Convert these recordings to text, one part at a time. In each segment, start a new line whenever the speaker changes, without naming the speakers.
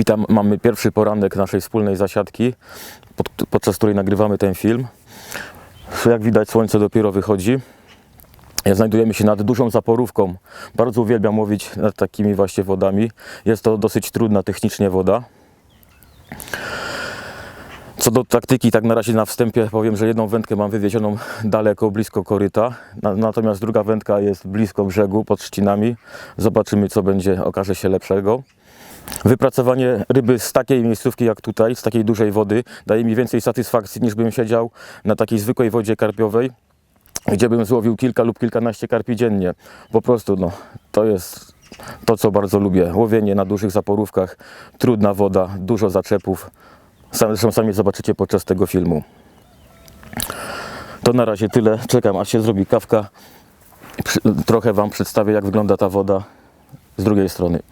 Witam, mamy pierwszy poranek naszej wspólnej zasiadki, pod, podczas której nagrywamy ten film. Jak widać słońce dopiero wychodzi. Znajdujemy się nad dużą zaporówką. Bardzo uwielbiam łowić nad takimi właśnie wodami. Jest to dosyć trudna technicznie woda. Co do taktyki, tak na razie na wstępie powiem, że jedną wędkę mam wywiezioną daleko, blisko koryta, na, natomiast druga wędka jest blisko brzegu, pod trzcinami. Zobaczymy, co będzie, okaże się lepszego. Wypracowanie ryby z takiej miejscówki jak tutaj, z takiej dużej wody, daje mi więcej satysfakcji niż bym siedział na takiej zwykłej wodzie karpiowej, gdzie bym złowił kilka lub kilkanaście karpi dziennie. Po prostu no, to jest to, co bardzo lubię. Łowienie na dużych zaporówkach, trudna woda, dużo zaczepów. Zresztą sami zobaczycie podczas tego filmu. To na razie tyle. Czekam aż się zrobi kawka. Trochę Wam przedstawię jak wygląda ta woda z drugiej strony.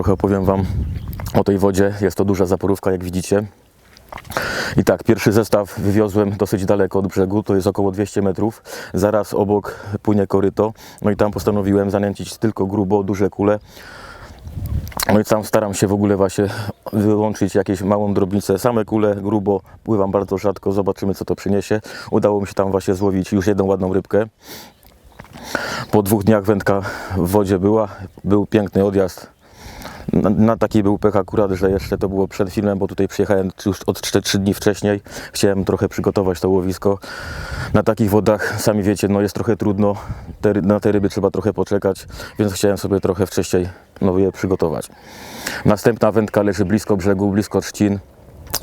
Trochę opowiem Wam o tej wodzie. Jest to duża zaporówka, jak widzicie. I tak, pierwszy zestaw wywiozłem dosyć daleko od brzegu, to jest około 200 metrów. Zaraz obok płynie koryto. No i tam postanowiłem zanęcić tylko grubo, duże kule. No i tam staram się w ogóle właśnie wyłączyć jakieś małą drobnicę. Same kule grubo pływam bardzo rzadko, zobaczymy co to przyniesie. Udało mi się tam właśnie złowić już jedną ładną rybkę. Po dwóch dniach wędka w wodzie była, był piękny odjazd. Na, na taki był pech akurat, że jeszcze to było przed filmem, bo tutaj przyjechałem już od 3 dni wcześniej. Chciałem trochę przygotować to łowisko. Na takich wodach, sami wiecie, no jest trochę trudno. Te, na te ryby trzeba trochę poczekać, więc chciałem sobie trochę wcześniej no, je przygotować. Następna wędka leży blisko brzegu, blisko trzcin.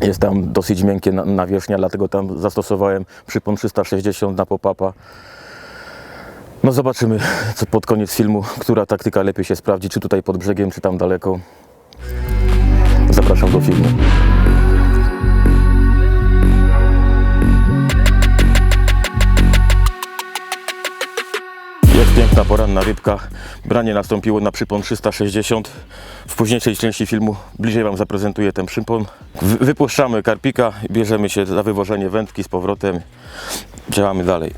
Jest tam dosyć miękkie na- nawierzchnia, dlatego tam zastosowałem przypon 360 na pop-upa. No zobaczymy co pod koniec filmu, która taktyka lepiej się sprawdzi, czy tutaj pod brzegiem, czy tam daleko. Zapraszam do filmu. Jest piękna poranna rybka. Branie nastąpiło na przypon 360. W późniejszej części filmu bliżej Wam zaprezentuję ten przypon. Wy- Wypuszczamy karpika, bierzemy się za wywożenie wędki z powrotem. Działamy dalej.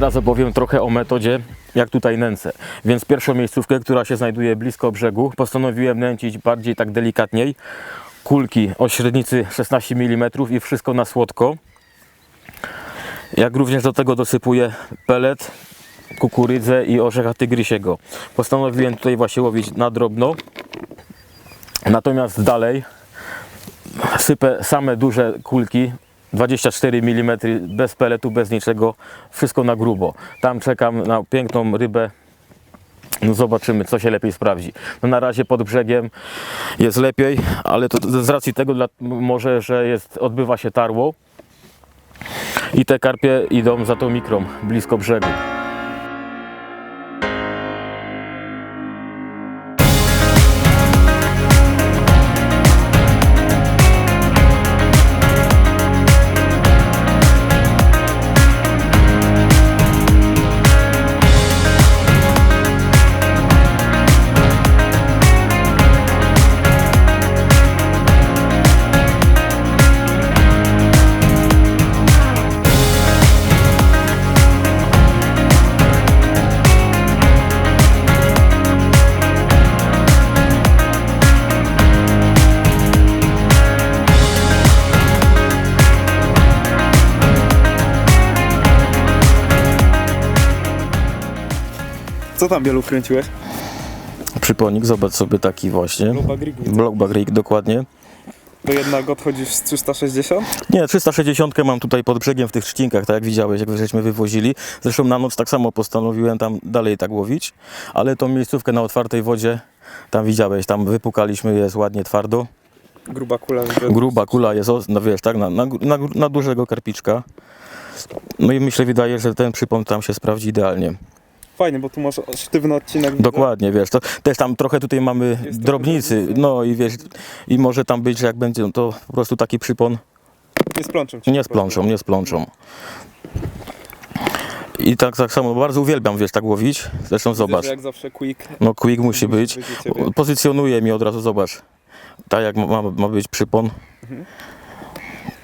Teraz opowiem trochę o metodzie, jak tutaj nęcę. Więc pierwszą miejscówkę, która się znajduje blisko brzegu, postanowiłem nęcić bardziej tak delikatniej. Kulki o średnicy 16 mm i wszystko na słodko. Jak również do tego dosypuję pelet, kukurydzę i orzecha tygrysiego. Postanowiłem tutaj właśnie łowić na drobno. Natomiast dalej sypę same duże kulki 24 mm bez peletu, bez niczego, wszystko na grubo. Tam czekam na piękną rybę. No zobaczymy, co się lepiej sprawdzi. No na razie pod brzegiem jest lepiej, ale to z racji tego dla, może, że jest, odbywa się tarło i te karpie idą za tą mikrą, blisko brzegu.
Tam wielu kręciłeś?
Przyponik, zobacz sobie taki właśnie.
Blockbag rig. widzę.
Blockbag rig, dokładnie.
To jednak odchodzisz z 360?
Nie, 360 mam tutaj pod brzegiem w tych trzcinkach, tak jak widziałeś, jak żeśmy wywozili. Zresztą na noc tak samo postanowiłem tam dalej tak łowić, ale tą miejscówkę na otwartej wodzie, tam widziałeś, tam wypukaliśmy, jest ładnie twardo.
Gruba kula. żeby-
Gruba kula jest, o- no wiesz, tak, na, na, na, na dużego karpiczka. No i myślę, wydaje, że ten przypon tam się sprawdzi idealnie.
Fajnie, bo tu masz sztywny odcinek.
Dokładnie, wiesz, to też tam trochę tutaj mamy
Jest
drobnicy, no i wiesz, i może tam być, że jak będzie, no to po prostu taki przypon
Nie splączą cię.
nie
po prostu.
splączą, nie splączą. I tak, tak samo bardzo uwielbiam, wiesz, tak łowić. Zresztą
Widzę,
zobacz,
że Jak zawsze quick.
no quick musi być.
być u ciebie.
Pozycjonuje mi od razu, zobacz. Tak jak ma, ma być przypon.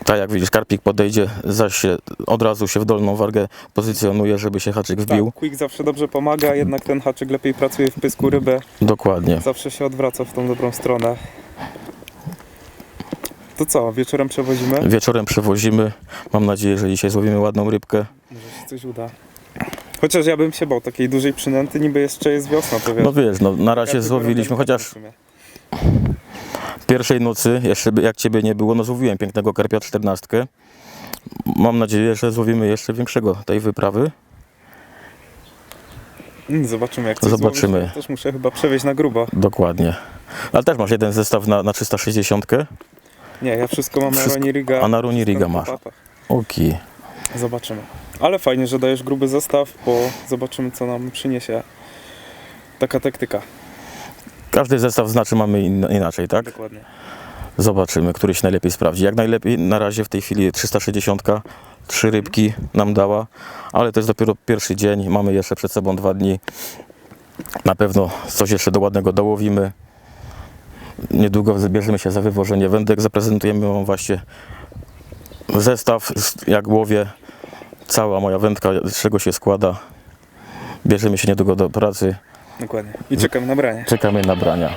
Tak jak widzisz, karpik podejdzie, zaś się od razu się w dolną wargę pozycjonuje, żeby się haczyk wbił.
Tak, quick zawsze dobrze pomaga, jednak ten haczyk lepiej pracuje w pysku rybę.
Dokładnie.
Zawsze się odwraca w tą dobrą stronę. To co, wieczorem przewozimy?
Wieczorem przewozimy. Mam nadzieję, że dzisiaj złowimy ładną rybkę.
Może się coś uda. Chociaż ja bym się bał takiej dużej przynęty, niby jeszcze jest wiosna, to wiesz.
No wiesz, no, na razie złowiliśmy, chociaż. Pierwszej nocy, jeszcze jak ciebie nie było, no złowiłem pięknego karpia 14. Mam nadzieję, że złowimy jeszcze większego tej wyprawy.
Mm, Zobaczymy jak coś
Zobaczymy.
złowisz. Też muszę chyba przewieźć na grubo.
Dokładnie. Ale też masz jeden zestaw na, na 360.
Nie, ja wszystko mam
Wszystko-
na Roni Riga.
a na Roni
wszystko
Riga
na
masz.
łopatach.
Oki.
Zobaczymy. Ale fajnie, że dajesz gruby zestaw, bo zobaczymy co nam przyniesie taka taktyka.
Każdy zestaw znaczy mamy in, inaczej, tak?
Dokładnie.
Zobaczymy, który się najlepiej sprawdzi. Jak najlepiej na razie w tej chwili 360, trzy rybki nam dała, ale to jest dopiero pierwszy dzień, mamy jeszcze przed sobą dwa dni. Na pewno coś jeszcze do ładnego dołowimy. Niedługo zabierzemy się za wywożenie wędek, zaprezentujemy Wam właśnie zestaw, jak łowię, cała moja wędka, z czego się składa. Bierzemy się niedługo do pracy,
Dokładnie. I czekamy na branie.
czekamy na brania.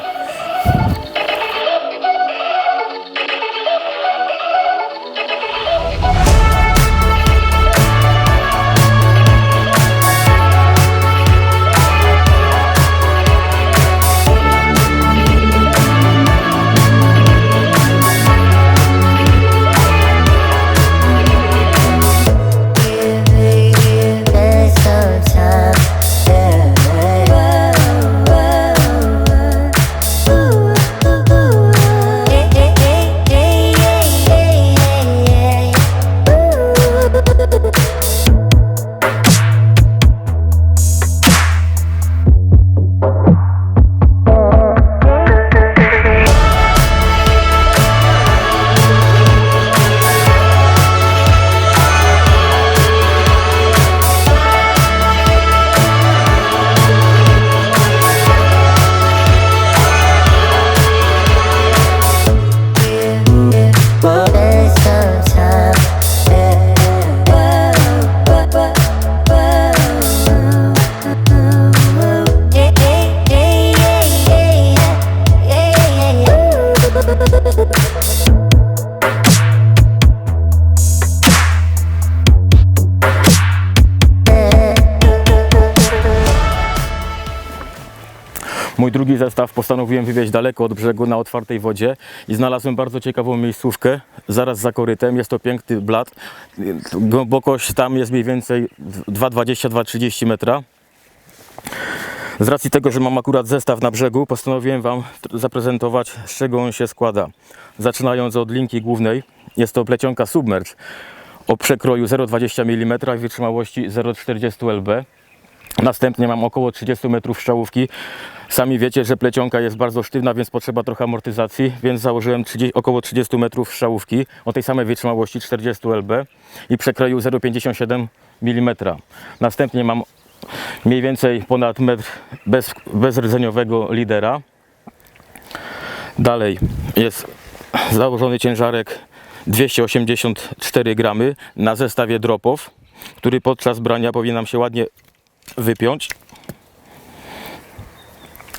Postanowiłem wywieźć daleko od brzegu na otwartej wodzie i znalazłem bardzo ciekawą miejscówkę zaraz za korytem. Jest to piękny blat. Głębokość tam jest mniej więcej 2,20-2,30 metra. Z racji tego, że mam akurat zestaw na brzegu, postanowiłem Wam zaprezentować, z czego on się składa. Zaczynając od linki głównej, jest to plecionka Submerge o przekroju 0,20 mm i wytrzymałości 0,40 lb. Następnie mam około 30 metrów strzałówki. Sami wiecie, że plecionka jest bardzo sztywna, więc potrzeba trochę amortyzacji, więc założyłem 30, około 30 metrów strzałówki o tej samej wytrzymałości 40 lb i przekroju 0,57 mm. Następnie mam mniej więcej ponad metr bez, bezrdzeniowego lidera. Dalej jest założony ciężarek 284 gramy na zestawie dropów, który podczas brania powinien nam się ładnie wypiąć.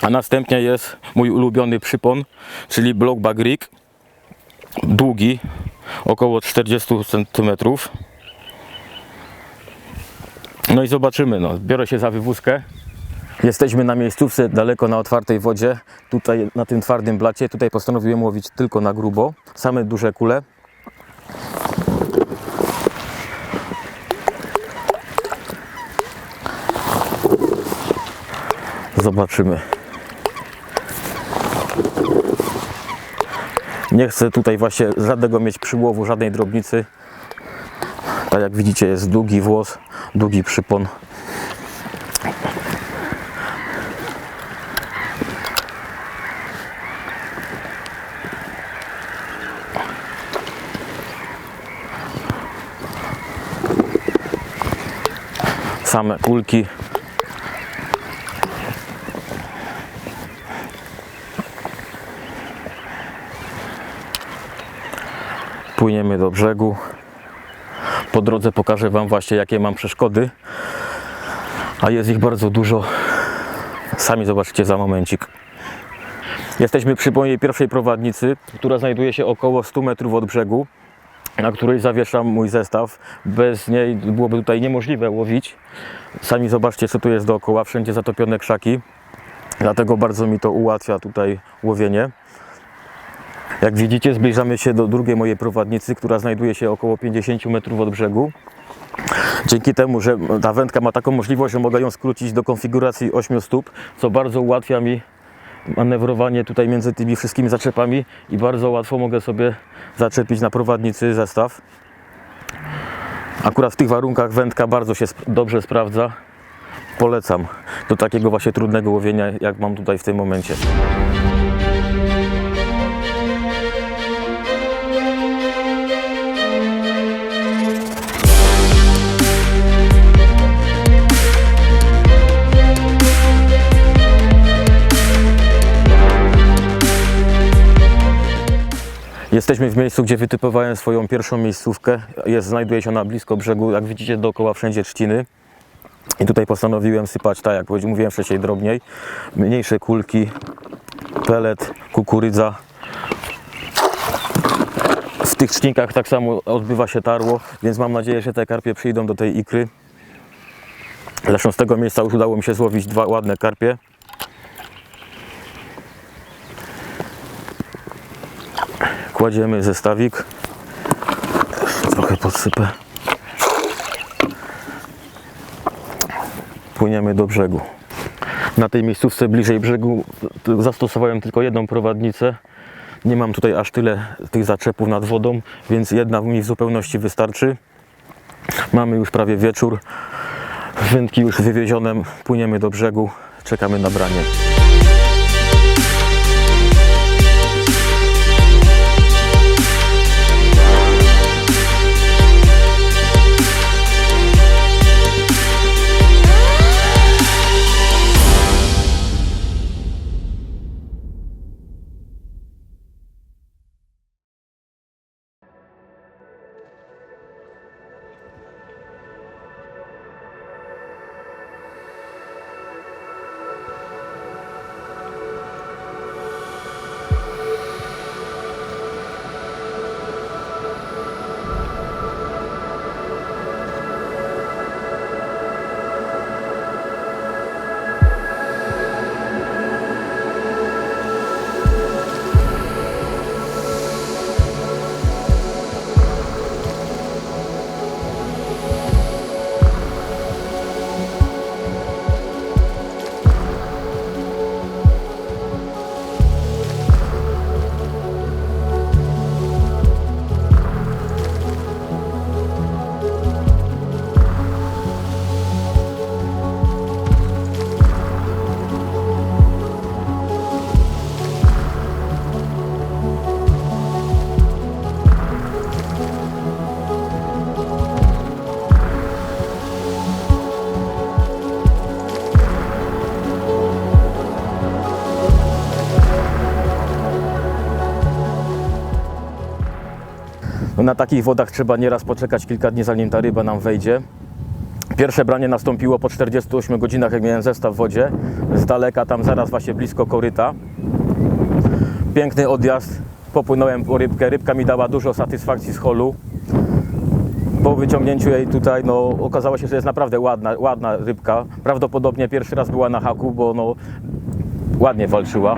A następnie jest mój ulubiony przypon, czyli blockbag rig. Długi, około 40 cm. No i zobaczymy, no. biorę się za wywózkę. Jesteśmy na miejscówce daleko na otwartej wodzie, tutaj na tym twardym blacie. Tutaj postanowiłem łowić tylko na grubo, same duże kule. Zobaczymy. Nie chcę tutaj właśnie żadnego mieć przyłowu, żadnej drobnicy. Tak jak widzicie jest długi włos, długi przypon. Same kulki. Płyniemy do brzegu. Po drodze pokażę Wam właśnie jakie mam przeszkody. A jest ich bardzo dużo. Sami zobaczycie za momencik. Jesteśmy przy mojej pierwszej prowadnicy, która znajduje się około 100 metrów od brzegu, na której zawieszam mój zestaw. Bez niej byłoby tutaj niemożliwe łowić. Sami zobaczcie, co tu jest dookoła. Wszędzie zatopione krzaki. Dlatego bardzo mi to ułatwia tutaj łowienie. Jak widzicie, zbliżamy się do drugiej mojej prowadnicy, która znajduje się około 50 metrów od brzegu. Dzięki temu, że ta wędka ma taką możliwość, że mogę ją skrócić do konfiguracji 8 stóp, co bardzo ułatwia mi manewrowanie tutaj między tymi wszystkimi zaczepami i bardzo łatwo mogę sobie zaczepić na prowadnicy zestaw. Akurat w tych warunkach wędka bardzo się sp- dobrze sprawdza. Polecam do takiego właśnie trudnego łowienia, jak mam tutaj w tym momencie. Jesteśmy w miejscu, gdzie wytypowałem swoją pierwszą miejscówkę. Jest, znajduje się ona blisko brzegu. Jak widzicie, dookoła wszędzie trzciny. I tutaj postanowiłem sypać, tak jak mówiłem wcześniej, drobniej. Mniejsze kulki, pelet, kukurydza. W tych trzcinkach tak samo odbywa się tarło, więc mam nadzieję, że te karpie przyjdą do tej ikry. Zresztą z tego miejsca już udało mi się złowić dwa ładne karpie. Kładziemy zestawik. Trochę podsypę. Płyniemy do brzegu. Na tej miejscówce bliżej brzegu zastosowałem tylko jedną prowadnicę. Nie mam tutaj aż tyle tych zaczepów nad wodą, więc jedna mi w zupełności wystarczy. Mamy już prawie wieczór. Wędki już wywiezione. Płyniemy do brzegu. Czekamy na branie. Na takich wodach trzeba nieraz poczekać kilka dni, zanim ta ryba nam wejdzie. Pierwsze branie nastąpiło po 48 godzinach, jak miałem zestaw w wodzie. Z daleka, tam zaraz właśnie blisko koryta. Piękny odjazd. Popłynąłem po rybkę. Rybka mi dała dużo satysfakcji z holu. po wyciągnięciu jej tutaj, no okazało się, że jest naprawdę ładna, ładna rybka. Prawdopodobnie pierwszy raz była na haku, bo no ładnie walczyła.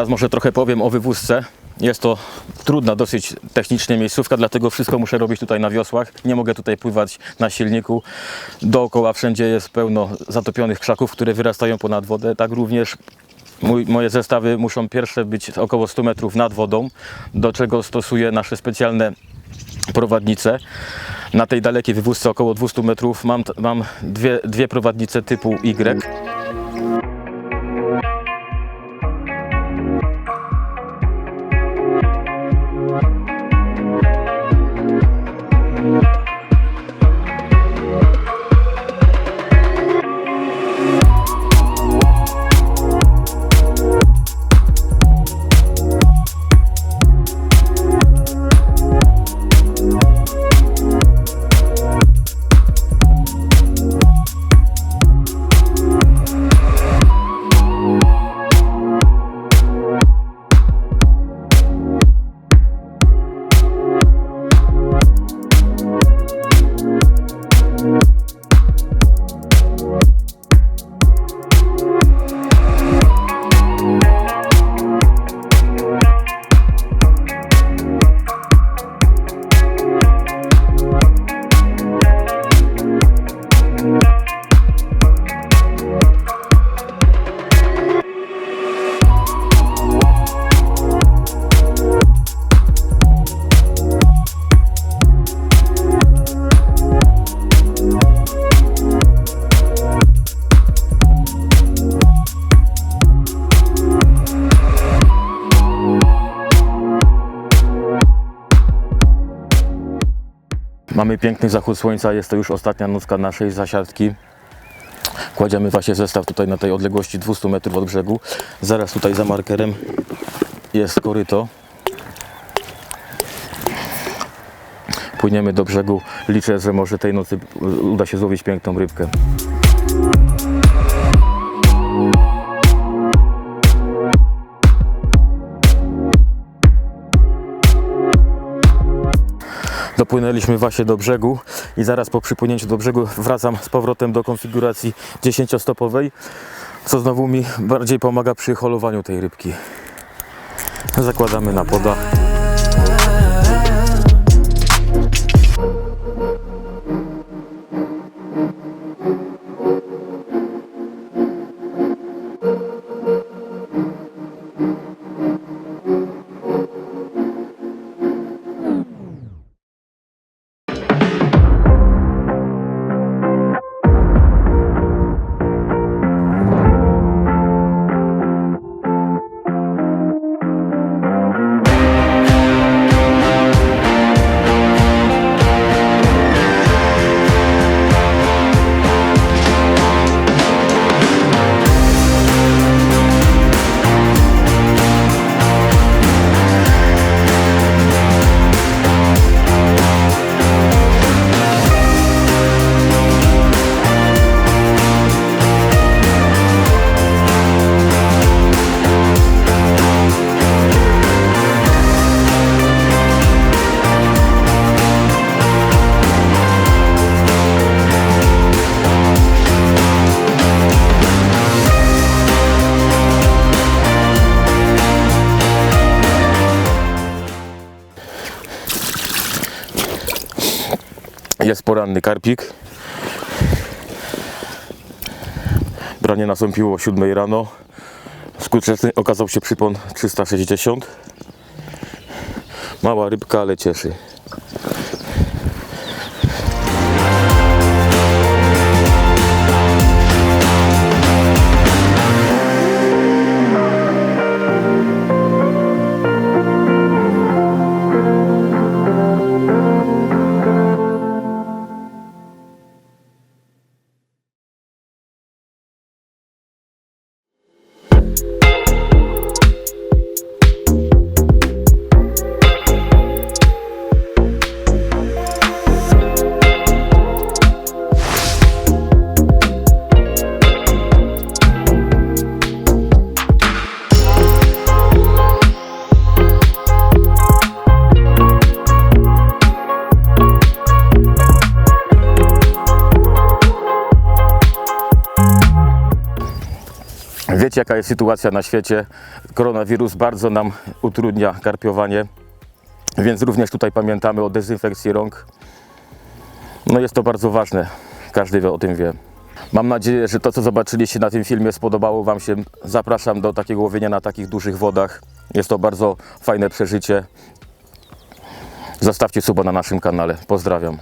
Teraz może trochę powiem o wywózce. Jest to trudna dosyć technicznie miejscówka, dlatego wszystko muszę robić tutaj na wiosłach. Nie mogę tutaj pływać na silniku. Dookoła wszędzie jest pełno zatopionych krzaków, które wyrastają ponad wodę. Tak również mój, moje zestawy muszą pierwsze być około 100 metrów nad wodą, do czego stosuję nasze specjalne prowadnice. Na tej dalekiej wywózce około 200 metrów mam, mam dwie, dwie prowadnice typu Y. Mamy piękny zachód słońca, jest to już ostatnia nocka naszej zasiadki. Kładziemy właśnie zestaw tutaj na tej odległości 200 metrów od brzegu. Zaraz tutaj za markerem jest koryto. Płyniemy do brzegu. Liczę, że może tej nocy uda się złowić piękną rybkę. Dopłynęliśmy właśnie do brzegu i zaraz po przypłynięciu do brzegu wracam z powrotem do konfiguracji 10-stopowej, co znowu mi bardziej pomaga przy holowaniu tej rybki. Zakładamy na poda. Karpik. Pranie nastąpiło o 7 rano. Skuteczny okazał się przypon 360. Mała rybka, ale cieszy. Jaka jest sytuacja na świecie. Koronawirus bardzo nam utrudnia karpiowanie, więc również tutaj pamiętamy o dezynfekcji rąk. No jest to bardzo ważne, każdy o tym wie. Mam nadzieję, że to, co zobaczyliście na tym filmie, spodobało Wam się. Zapraszam do takiego łowienia na takich dużych wodach. Jest to bardzo fajne przeżycie. Zostawcie suba na naszym kanale. Pozdrawiam.